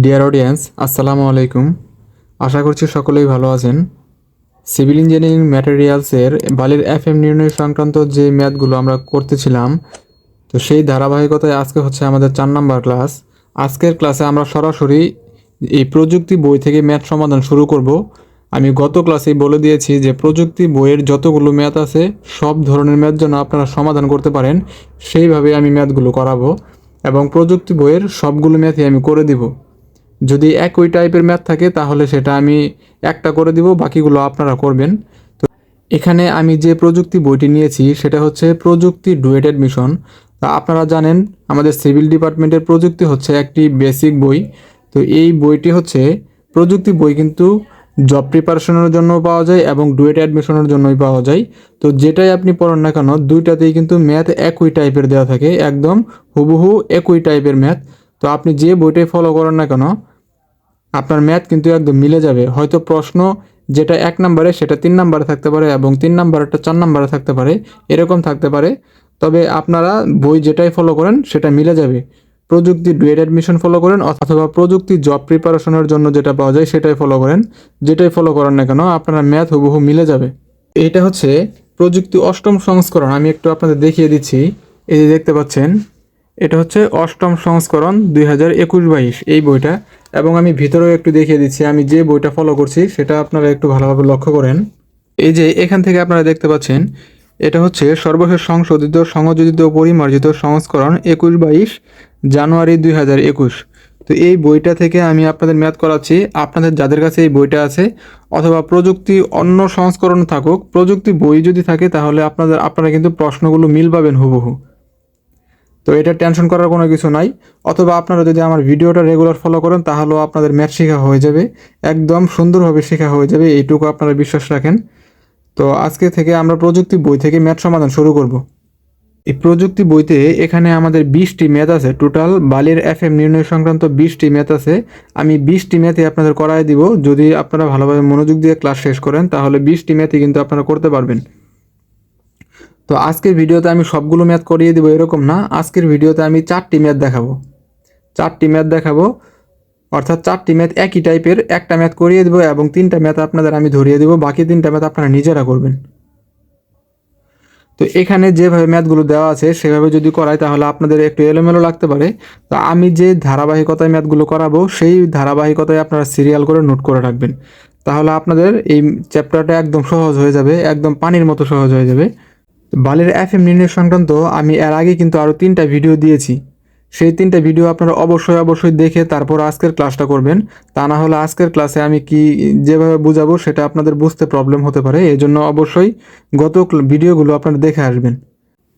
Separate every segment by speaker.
Speaker 1: Dear audience আসসালামু আলাইকুম। আশা করছি সকলেই ভালো আছেন। সিভিল ইঞ্জিনিয়ারিং ম্যাটেরিয়ালসের বালির এফ এম নির্ণয় সংক্রান্ত যে ম্যাথগুলো আমরা করতেছিলাম, তো সেই ধারাবাহিকতায় আজকে হচ্ছে আমাদের চার নাম্বার ক্লাস আজকের ক্লাসে আমরা সরাসরি এই প্রযুক্তি বই থেকে ম্যাথ সমাধান শুরু করব। আমি গত ক্লাসেই বলে দিয়েছি যে প্রযুক্তি বইয়ের যতগুলো ম্যাথ আছে, সব ধরনের ম্যাথ যেন আপনারা সমাধান করতে পারেন, সেইভাবে আমি ম্যাথগুলো করাবো এবং প্রযুক্তি বইয়ের সবগুলো ম্যাথই আমি করে দিব। যদি একই টাইপের ম্যাথ থাকে, তাহলে সেটা আমি একটা করে দিব, বাকিগুলো আপনারা করবেন। তো এখানে আমি যে প্রযুক্তি বইটি নিয়েছি, সেটা হচ্ছে প্রযুক্তি ডুয়েট অ্যাডমিশন। তা আপনারা জানেন, আমাদের সিভিল ডিপার্টমেন্টের প্রযুক্তি হচ্ছে একটি বেসিক বই। তো এই বইটি হচ্ছে প্রযুক্তি বই কিন্তু জব প্রিপারেশনের জন্য পাওয়া যায় এবং ডুয়েট অ্যাডমিশনের জন্যই পাওয়া যায়। তো যেটাই আপনি পড়েন না কেন, দুইটাতেই কিন্তু ম্যাথ একই টাইপের দেওয়া থাকে, একদম হুবহু একই টাইপের ম্যাথ তো আপনি যে বইটাই ফলো করেন না কেন আপনার ম্যাথ কিন্তু একদম মিলে যাবে। হয়তো প্রশ্ন যেটা এক নম্বরে, সেটা তিন নম্বরে থাকতে পারে এবং তিন নম্বরটা চার নম্বরে থাকতে পারে, এরকম থাকতে পারে। তবে আপনারা বই যেটাই ফলো করেন, সেটা মিলে যাবে। প্রযুক্তি ডুয়েট অ্যাডমিশন ফলো করেন অথবা প্রযুক্তি জব প্রিপারেশনের জন্য যেটা পাওয়া যায়, সেটাই ফলো করেন। যেটাই ফলো করেন না কেন, আপনার ম্যাথ হুবহু মিলে যাবে। এটা হচ্ছে প্রযুক্তি অষ্টম সংস্করণ। আমি একটু আপনাদের দেখিয়ে দিচ্ছি। এই যে দেখতে পাচ্ছেন এটা হচ্ছে অষ্টম সংস্করণ দুই হাজার একুশ বাইশ, এই বইটা। এবং আমি ভিতরেও একটু দেখিয়ে দিচ্ছি, আমি যে বইটা ফলো করছি, সেটা আপনারা একটু ভালোভাবে লক্ষ্য করেন। এই যে এখান থেকে আপনারা দেখতে পাচ্ছেন, এটা হচ্ছে সর্বশেষ সংশোধিত, সংযোজিত, পরিমার্জিত সংস্করণ একুশ বাইশ, জানুয়ারি দুই হাজার একুশ। তো এই বইটা থেকে আমি আপনাদের ম্যাথ করাচ্ছি, আপনাদের যাদের কাছে এই বইটা আছে, অথবা প্রযুক্তি অন্য সংস্করণ থাকুক, প্রযুক্তি বই যদি থাকে, তাহলে আপনাদের, আপনারা কিন্তু প্রশ্নগুলো মিল পাবেন হুবহু। তো এটা টেনশন করার কোনো কিছু নাই। অথবা আপনারা যদি আমার ভিডিওটা রেগুলার ফলো করেন, তাহলেও আপনাদের ম্যাথ শেখা হয়ে যাবে। একদম সুন্দরভাবে শেখা হয়ে যাবে, এইটুকু আপনারা বিশ্বাস রাখেন। তো আজকে থেকে আমরা প্রযুক্তি বই থেকে ম্যাথ সমাধান শুরু করব। এই প্রযুক্তি বইতে এখানে আমাদের বিশটি ম্যাথ আছে। টোটাল বালির এফ এম নির্ণয় সংক্রান্ত বিশটি ম্যাথ আছে। আমি বিশটি ম্যাথই আপনাদের করাই দিব। যদি আপনারা ভালোভাবে মনোযোগ দিয়ে ক্লাস শেষ করেন, তাহলে বিশটি ম্যাথই কিন্তু আপনারা করতে পারবেন। তো আজকের ভিডিওতে আমি সবগুলো ম্যাথ করিয়ে দেবো এরকম না। আজকের ভিডিওতে আমি চারটি ম্যাথ দেখাবো। চারটি ম্যাথ দেখাবো। অর্থাৎ চারটি ম্যাথ একই টাইপের, একটা ম্যাথ করিয়ে দেবো এবং তিনটা ম্যাথ আপনাদের আমি ধরিয়ে দেবো, বাকি তিনটা ম্যাথ আপনারা নিজেরা করবেন। তো এখানে যেভাবে ম্যাথগুলো দেওয়া আছে, সেভাবে যদি করাই তাহলে আপনাদের একটু এলোমেলো লাগতে পারে। তো আমি যে ধারাবাহিকতায় ম্যাথগুলো করাবো, সেই ধারাবাহিকতায় আপনারা সিরিয়াল করে নোট করে রাখবেন। তাহলে আপনাদের এই চ্যাপ্টারটা একদম সহজ হয়ে যাবে, একদম পানির মতো সহজ হয়ে যাবে। বালের এফ এম নির্ণয় সংক্রান্ত আমি এর আগে কিন্তু আরও তিনটা ভিডিও দিয়েছি। সেই তিনটা ভিডিও আপনারা অবশ্যই অবশ্যই দেখে তারপর আজকের ক্লাসটা করবেন। তা না হলে আজকের ক্লাসে আমি কি যেভাবে বুঝাবো সেটা আপনাদের বুঝতে প্রবলেম হতে পারে। এই জন্য অবশ্যই গত ভিডিওগুলো আপনারা দেখে আসবেন।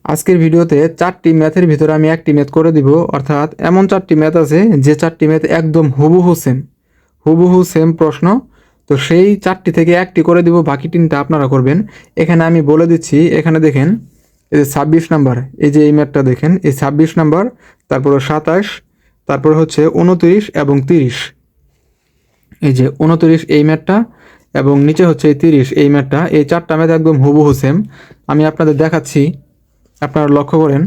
Speaker 1: আজকের ভিডিওতে চারটি ম্যাথের ভিতরে আমি একটি ম্যাথ করে দিব। অর্থাৎ এমন চারটি ম্যাথ আছে যে চারটি ম্যাথ একদম হুবহু সেম হুবহু সেম প্রশ্ন। তো সেই চারটি থেকে একটি করে দিব, বাকি তিনটা আপনারা করবেন। এখানে আমি বলে দিচ্ছি, এখানে দেখেন, এই যে ছাব্বিশ নাম্বার, এই যে এই ম্যাপটা দেখেন, এই ছাব্বিশ নাম্বার, তারপরে সাতাশ, তারপরে হচ্ছে উনত্রিশ এবং তিরিশ। এই যে উনত্রিশ এই ম্যাথটা এবং নিচে হচ্ছে এই তিরিশ এই ম্যাথটা এই চারটা ম্যাথ একদম হুবহু সেম আমি আপনাদের দেখাচ্ছি, আপনারা লক্ষ্য করেন,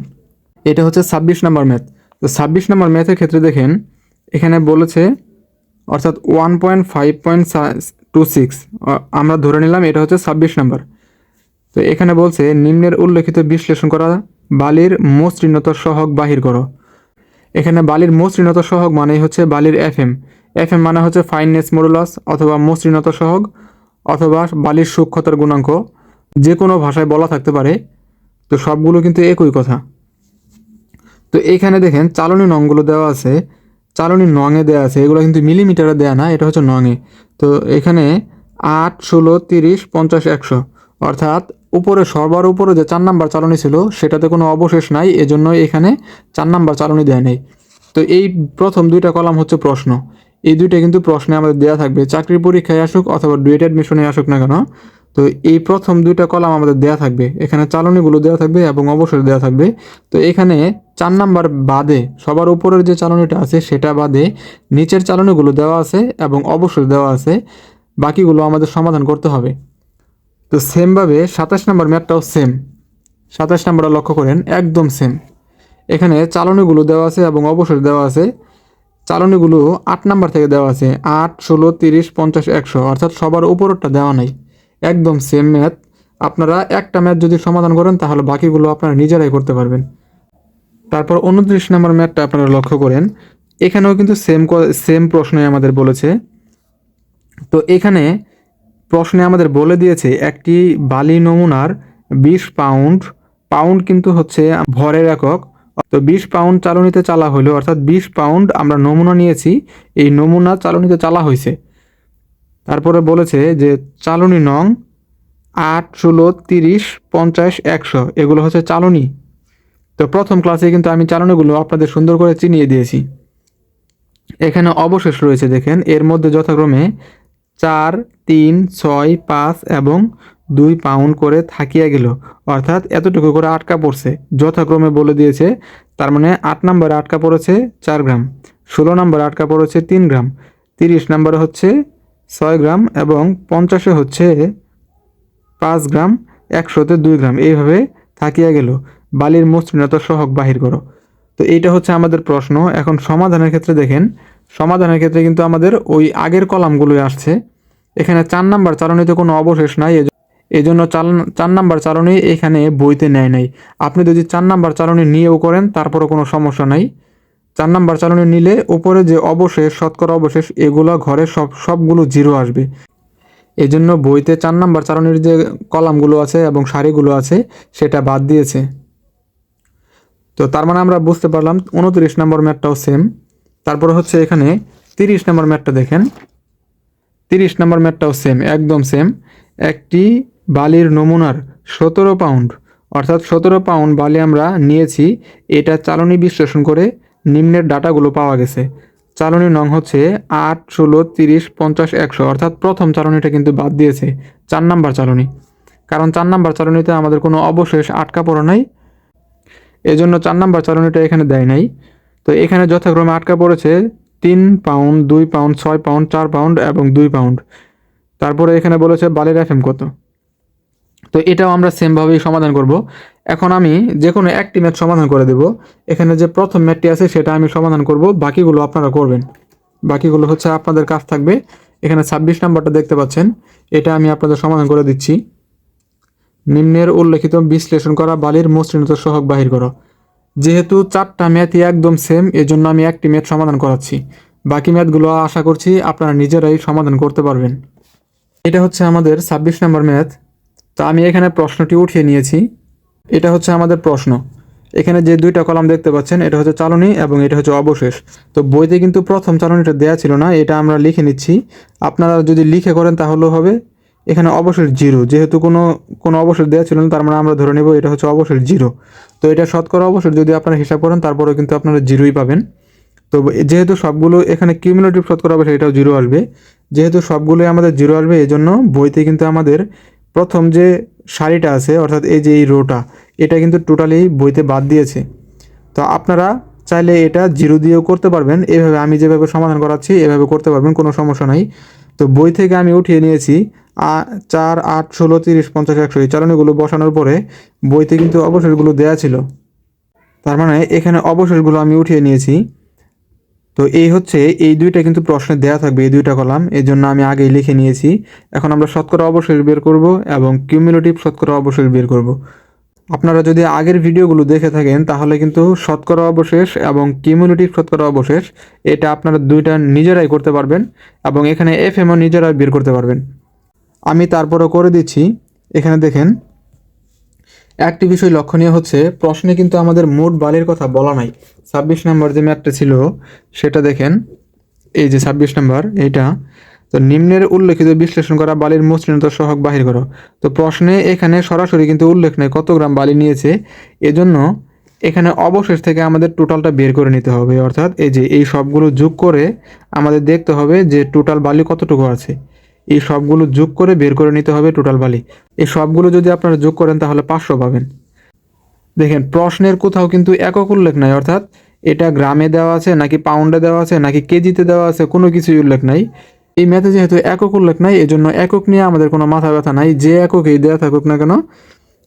Speaker 1: এটা হচ্ছে ছাব্বিশ নাম্বার ম্যাথ তো ছাব্বিশ নাম্বার ম্যাথের ক্ষেত্রে দেখেন, এখানে বলেছে অর্থাৎ one point five point two six আমরা ধরে নিলাম এটা হচ্ছে ছাব্বিশ নাম্বার। তো এখানে বলছে, নিম্নের উল্লেখিত বিশ্লেষণ করা, বালির মসৃণতা সহগ বাহির করো। এখানে বালির মসৃণতা সহগ মানেই হচ্ছে বালির এফ এম এফ এম মানে হচ্ছে ফাইননেস মডুলাস অথবা মসৃণতা সহগ, অথবা বালির সূক্ষ্মতার গুণাঙ্ক। যে কোনো ভাষায় বলা থাকতে পারে। তো সবগুলো কিন্তু একই কথা। তো এখানে দেখেন চালনী নংগুলো দেওয়া আছে। চালনী নঙে দেওয়া আছে, এগুলো কিন্তু মিলিমিটারে দেওয়া না, এটা হচ্ছে নঙে। তো এখানে আট, ষোলো, তিরিশ, পঞ্চাশ, একশো। অর্থাৎ উপরে, সবার উপরে যে চার নাম্বার চালনী ছিল, সেটাতে কোনো অবশেষ নাই এজন্য এখানে চার নাম্বার চালনী দেওয়া নেই। তো এই প্রথম দুইটা কলাম হচ্ছে প্রশ্ন। এই দুইটা কিন্তু প্রশ্নে আমাদের দেওয়া থাকবে, চাকরির পরীক্ষায় আসুক অথবা ডুয়েট অ্যাডমিশনে আসুক না কেন তো এই প্রথম দুইটা কলাম আমাদের দেওয়া থাকবে। এখানে চালনীগুলো দেওয়া থাকবে এবং অবসর দেওয়া থাকবে। তো এখানে চার নাম্বার বাদে সবার উপরের যে চালনীটা আছে সেটা বাদে নিচের চালনীগুলো দেওয়া আছে এবং অবসর দেওয়া আছে। বাকিগুলো আমাদের সমাধান করতে হবে। তো সেমভাবে সাতাশ নাম্বার ম্যাপটাও সেম সাতাশ নাম্বারটা লক্ষ্য করেন, একদম সেম এখানে চালনীগুলো দেওয়া আছে এবং অবসর দেওয়া আছে। চালনীগুলো আট নাম্বার থেকে দেওয়া আছে। আট, ষোলো, তিরিশ, পঞ্চাশ, একশো। অর্থাৎ সবার উপরেরটা দেওয়া নাই। একদম সেম ম্যাথ আপনারা একটা ম্যাথ যদি সমাধান করেন, তাহলে বাকিগুলো আপনারা নিজেরাই করতে পারবেন। তারপর উনত্রিশ নম্বর ম্যাথটা আপনারা লক্ষ্য করেন। এখানেও কিন্তু সেম সেম প্রশ্নই আমাদের বলেছে। তো এখানে প্রশ্নে আমাদের বলে দিয়েছে, একটি বালি নমুনার বিশ পাউন্ড পাউন্ড কিন্তু হচ্ছে ভরের একক। তো বিশ পাউন্ড চালনিতে চালা হলো অর্থাৎ বিশ পাউন্ড আমরা নমুনা নিয়েছি, এই নমুনা চালনিতে চালা হয়েছে তারপরে বলেছে যে চালনি নং আট ষোলো তিরিশ পঞ্চাশ একশো, এগুলো হচ্ছে চালনি। তো প্রথম ক্লাসে কিন্তু আমি চালনিগুলো আপনাদের সুন্দর করে চিনিয়ে দিয়েছি। এখানে অবশেষ রয়েছে দেখেন, এর মধ্যে যথাক্রমে চার, তিন, ছয়, পাঁচ এবং দুই পাউন্ড করে থাকিয়া গেল। অর্থাৎ এতটুকু করে আটকা পড়ছে। যথাক্রমে বলে দিয়েছে, তার মানে আট নম্বরে আটকা পড়েছে চার গ্রাম, ষোলো নম্বরে আটকা পড়েছে তিন গ্রাম, তিরিশ নম্বরে হচ্ছে ছয় গ্রাম এবং পঞ্চাশে হচ্ছে পাঁচ গ্রাম, একশোতে দুই গ্রাম। এইভাবে থাকিয়া গেল। বালির মসৃণতা সহক বাহির করো। তো এইটা হচ্ছে আমাদের প্রশ্ন। এখন সমাধানের ক্ষেত্রে দেখেন, সমাধানের ক্ষেত্রে কিন্তু আমাদের ওই আগের কলামগুলোই আসছে। এখানে চার নাম্বার চালনীতে কোনো অবশেষ নাই এই জন্য চার নাম্বার চালনী এখানে বইতে নেয় নাই। আপনি যদি চার নাম্বার চালনী নিয়েও করেন, তারপরও কোনো সমস্যা নাই। চার নাম্বার চালনী নিলে উপরে যে অবশেষ, শতকরা অবশেষ, এগুলো ঘরে সব, সবগুলো জিরো আসবে। এই জন্য বইতে চার নাম্বার চালনীর যে কলামগুলো আছে এবং সারিগুলো আছে, সেটা বাদ দিয়েছে। তো তার মানে আমরা বুঝতে পারলাম, উনত্রিশ নম্বর ম্যাটটাও সেম তারপরে হচ্ছে এখানে তিরিশ নম্বর ম্যাটটা দেখেন। তিরিশ নম্বর ম্যাটটাও সেম একদম সেম একটি বালির নমুনার সতেরো পাউন্ড অর্থাৎ সতেরো পাউন্ড বালি আমরা নিয়েছি, এটা চালনী বিশ্লেষণ করে নিম্নের ডাটাগুলো পাওয়া গেছে। চালনী নং হচ্ছে আট, ষোলো, তিরিশ, পঞ্চাশ, একশো। অর্থাৎ প্রথম চালনীটা কিন্তু বাদ দিয়েছে চার নাম্বার চালনী। কারণ চার নাম্বার চালনীতে আমাদের কোনো অবশেষ আটকা পড়া নাই। এজন্য জন্য চার নাম্বার চালনীটা এখানে দেয় নাই। তো এখানে যথাক্রমে আটকা পড়েছে তিন পাউন্ড, দুই পাউন্ড, ছয় পাউন্ড, চার পাউন্ড এবং দুই পাউন্ড। তারপরে এখানে বলেছে বালির এফএম কত। তো এটাও আমরা সেমভাবেই সমাধান করব। এখন আমি যে কোনো একটি ম্যাথ সমাধান করে দেব। এখানে যে প্রথম ম্যাথটি আছে সেটা আমি সমাধান করব। বাকিগুলো আপনারা করবেন। বাকিগুলো হচ্ছে আপনাদের কাজ থাকবে। এখানে ছাব্বিশ নাম্বারটা দেখতে পাচ্ছেন। এটা আমি আপনাদের সমাধান করে দিচ্ছি। নিম্নের উল্লেখিত বিশ্লেষণ করা, বালির মসৃণতা সহক বাহির করো। যেহেতু চারটা ম্যাথই একদম সেম এজন্য আমি একটি ম্যাথ সমাধান করাচ্ছি। বাকি ম্যাথগুলো আশা করছি আপনারা নিজেরাই সমাধান করতে পারবেন। এটা হচ্ছে আমাদের ছাব্বিশ নম্বর ম্যাথ তো আমি এখানে প্রশ্নটি উঠিয়ে নিয়েছি। এটা হচ্ছে আমাদের প্রশ্ন। এখানে যে দুইটা কলাম দেখতে পাচ্ছেন, এটা হচ্ছে চালনী এবং এটা হচ্ছে অবশেষ। তো বইতে কিন্তু প্রথম চালনীটা দেয়া ছিল না, এটা আমরা লিখে নিচ্ছি। আপনারা যদি লিখে করেন তাহলেও হবে। এখানে অবশেষ জিরো, যেহেতু কোনো কোনো অবশেষ দেওয়া ছিল না, তার মানে আমরা ধরে নেব এটা হচ্ছে অবশেষ জিরো। তো এটা শতকরা অবশেষ যদি আপনারা হিসাব করেন, তারপরেও কিন্তু আপনারা জিরোই পাবেন। তো যেহেতু সবগুলো এখানে কিউমুলেটিভ শতকরা অবশ্যই এটাও জিরো আসবে। যেহেতু সবগুলোই আমাদের জিরো আসবে এই জন্য বইতে কিন্তু আমাদের প্রথম যে সারিটা আছে, অর্থাৎ এই যে এই রোটা এটা কিন্তু টোটালি বইতে বাদ দিয়েছে। তো আপনারা চাইলে এটা জিরো দিয়েও করতে পারবেন। এভাবে আমি যেভাবে সমাধান করাচ্ছি, এভাবে করতে পারবেন, কোনো সমস্যা নাই। তো বই থেকে আমি উঠিয়ে নিয়েছি চার, আট, ষোলো, তিরিশ, পঞ্চাশ, একশো, এই চালনীগুলো বসানোর পরে বইতে কিন্তু অবশেষগুলো দেয়া ছিল। তার মানে এখানে অবশেষগুলো আমি উঠিয়ে নিয়েছি। তো এই হচ্ছে, এই দুইটা কিন্তু প্রশ্নে দেয়া থাকবে, এই দুইটা কলাম। এই জন্য আমি আগেই লিখে নিয়েছি। এখন আমরা শতকরা অবশেষ বের করব এবং কিউমুলেটিভ শতকরা অবশেষ বের করব। আপনারা যদি আগের ভিডিওগুলো দেখে থাকেন, তাহলে কিন্তু শতকরা অবশেষ এবং কিউমুলেটিভ শতকরা অবশেষ, এটা আপনারা দুইটা নিজেরাই করতে পারবেন এবং এখানে এফ এমও নিজেরাই বের করতে পারবেন। আমি তারপরও করে দিচ্ছি। এখানে দেখেন একটি বিষয় লক্ষণীয় হচ্ছে, প্রশ্নে কিন্তু আমাদের মোট বালির কথা বলা নাই। ছাব্বিশ নম্বর যে ম্যাপটা ছিল, সেটা দেখেন। এই যে ছাব্বিশ নম্বর, এইটা। তো নিম্নের উল্লেখিত বিশ্লেষণ করা বালির মসৃণতা সহক বাহির করো। তো প্রশ্নে এখানে সরাসরি কিন্তু উল্লেখ নেই কত গ্রাম বালি নিয়েছে। এজন্য এখানে অবশেষ থেকে আমাদের টোটালটা বের করে নিতে হবে। অর্থাৎ এই যে এই সবগুলো যোগ করে আমাদের দেখতে হবে যে টোটাল বালি কতটুকু আছে। এই সবগুলো যোগ করে বের করে নিতে হবে টোটাল বালি এই সবগুলো যদি আপনারা যোগ করেন, তাহলে পাঁচশো পাবেন। দেখেন, প্রশ্নের কোথাও কিন্তু একক উল্লেখ নাই, অর্থাৎ এটা গ্রামে দেওয়া আছে, নাকি পাউন্ডে দেওয়া আছে, নাকি কেজিতে দেওয়া আছে, কোনো কিছুই উল্লেখ নাই। এই ম্যাথে যেহেতু একক উল্লেখ নাই, এজন্য একক নিয়ে আমাদের কোনো মাথা ব্যথা নাই, যে এককেই দেওয়া থাকুক না কেন,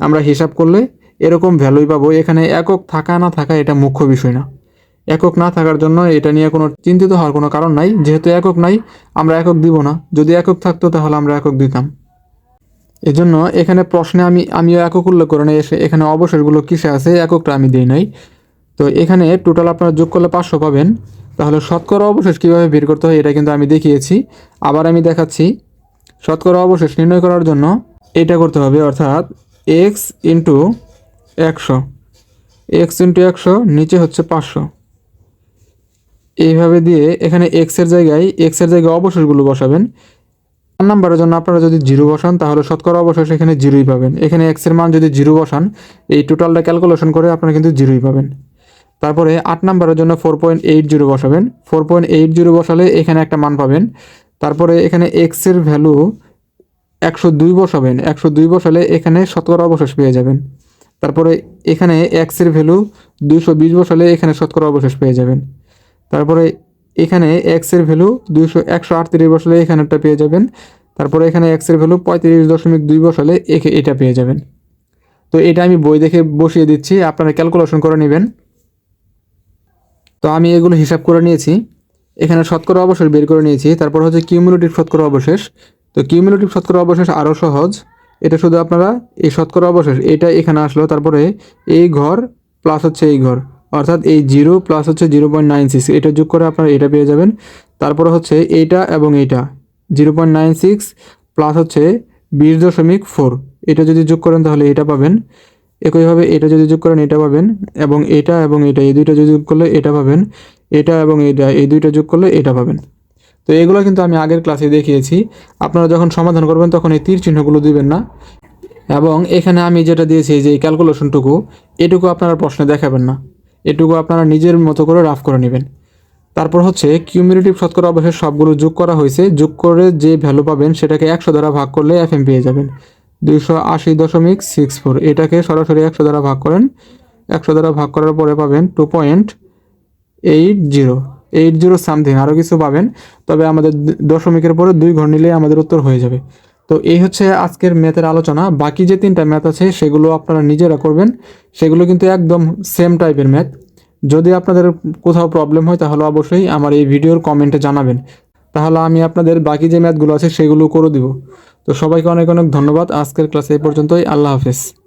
Speaker 1: আমরা হিসাব করলে এরকম ভ্যালুই পাবো। এখানে একক থাকা না থাকা এটা মুখ্য বিষয় না। একক না থাকার জন্য এটা নিয়ে কোনো চিন্তিত হওয়ার কোনো কারণ নাই। যেহেতু একক নাই, আমরা একক দিব না। যদি একক থাকতো, তাহলে আমরা একক দিতাম। এজন্য এখানে প্রশ্নে আমি, আমিও একক উল্লেখ করে নাই। এসে এখানে অবসরগুলো কিসে আছে, এককটা আমি দিই নাই। তো এখানে টোটাল আপনারা যোগ করলে পাঁচশো পাবেন। তাহলে শতকরা অবশেষ কীভাবে বের করতে হয়, এটা কিন্তু আমি দেখিয়েছি। আবার আমি দেখাচ্ছি, শতকরা অবশেষ নির্ণয় করার জন্য এটা করতে হবে, অর্থাৎ এক্স ইন্টু একশো। এক্স ইন্টু একশো, নিচে হচ্ছে পাঁচশো। এইভাবে দিয়ে এখানে এক্সের জায়গায় এক্সের জায়গায় অবশেষগুলো বসাবেন। চার নাম্বারের জন্য আপনারা যদি জিরো বসান, তাহলে শতকরা অবশেষ এখানে জিরোই পাবেন। এখানে এক্সের মান যদি জিরো বসান, এই টোটালটা ক্যালকুলেশন করে আপনারা কিন্তু জিরোই পাবেন। তারপরে আট নাম্বারের জন্য ফোর পয়েন্ট এইট জিরো বসাবেন। ফোর পয়েন্ট এইট জিরো বসালে এখানে একটা মান পাবেন। তারপরে এখানে এক্সের ভ্যালু একশো দুই বসাবেন। একশো দুই বসালে এখানে শতকরা অবশেষ পেয়ে যাবেন। তারপরে এখানে এক্সের ভ্যালু দুইশো বিশ বসালে এখানে শতকরা অবশেষ পেয়ে যাবেন। তারপরে এখানে এক্সের ভ্যালু দুইশো একশো আটত্রিশ বসালে এখানেটা পেয়ে যাবেন। তারপরে এখানে এক্সের ভ্যালু পঁয়ত্রিশ দশমিক দুই বসালে এটা পেয়ে যাবেন। তো এটা আমি বই দেখে বসিয়ে দিচ্ছি, আপনারা ক্যালকুলেশন করে নেবেন। তো আমি এগুলো হিসাব করে নিয়েছি। এখানে শতকরা অবশেষ বের করে নিয়েছি, তারপর হচ্ছে কিউমুলেটিভ শতকরা অবশেষ। তো কিউমুলেটিভ শতকরা অবশেষ আরও সহজ। এটা শুধু আপনারা এই শতকরা অবশেষ, এটা এখানে আসলো, তারপরে এই ঘর প্লাস হচ্ছে এই ঘর। অর্থাৎ এই জিরো প্লাস হচ্ছে জিরো পয়েন্ট নাইন সিক্স এটা যোগ করে আপনারা এটা পেয়ে যাবেন। তারপরে হচ্ছে এইটা এবং এইটা zero point nine six plus হচ্ছে বিশ দশমিক ফোর এটা যদি যোগ করেন তাহলে এটা পাবেন। একইভাবে এটা যদি যোগ করেন, এটা পাবেন। এবং এটা এবং এটা, এই দুইটা যদি যোগ করলে এটা পাবেন। এটা এবং এটা, এই দুইটা যোগ করলে এটা পাবেন। তো এগুলো কিন্তু আমি আগের ক্লাসে দেখিয়েছি। আপনারা যখন সমাধান করবেন, তখন এই তীর চিহ্নগুলো দিবেন না। এবং এখানে আমি যেটা দিয়েছি যে এই ক্যালকুলেশনটুকু এটুকু আপনারা প্রশ্নে দেখাবেন না। এটুকু আপনারা নিজের মতো করে রাফ করে নেবেন। তারপর হচ্ছে কিউমিউলেটিভ শতকরা অবশেষ সবগুলো যোগ করা হয়েছে। যোগ করে যে ভ্যালু পাবেন, সেটাকে একশো দ্বারা ভাগ করলে এফ এম পেয়ে যাবেন। দুইশো আশি দশমিক সিক্স ফোর এটাকে সরাসরি একশো দ্বারা ভাগ করেন। একশো দ্বারা ভাগ করার পরে পাবেন two point eight zero eight zero something আরও কিছু পাবেন। তবে আমাদের দশমিকের পরে দুই ঘর নিলে আমাদের উত্তর হয়ে যাবে। তো এই হচ্ছে আজকের ম্যাথের আলোচনা। বাকি যে তিনটা ম্যাথ আছে, সেগুলো আপনারা নিজেরা করবেন। সেগুলো কিন্তু একদম সেম টাইপের ম্যাথ। যদি আপনাদের কোথাও প্রবলেম হয়, তাহলে অবশ্যই আমার এই ভিডিওর কমেন্টে জানাবেন। তাহলে আমি আপনাদের বাকি যে ম্যাথগুলো আছে, সেগুলো করে দিব। তো সবাইকে অনেক অনেক ধন্যবাদ। আজকের ক্লাসে এই পর্যন্তই। আল্লাহ হাফেজ।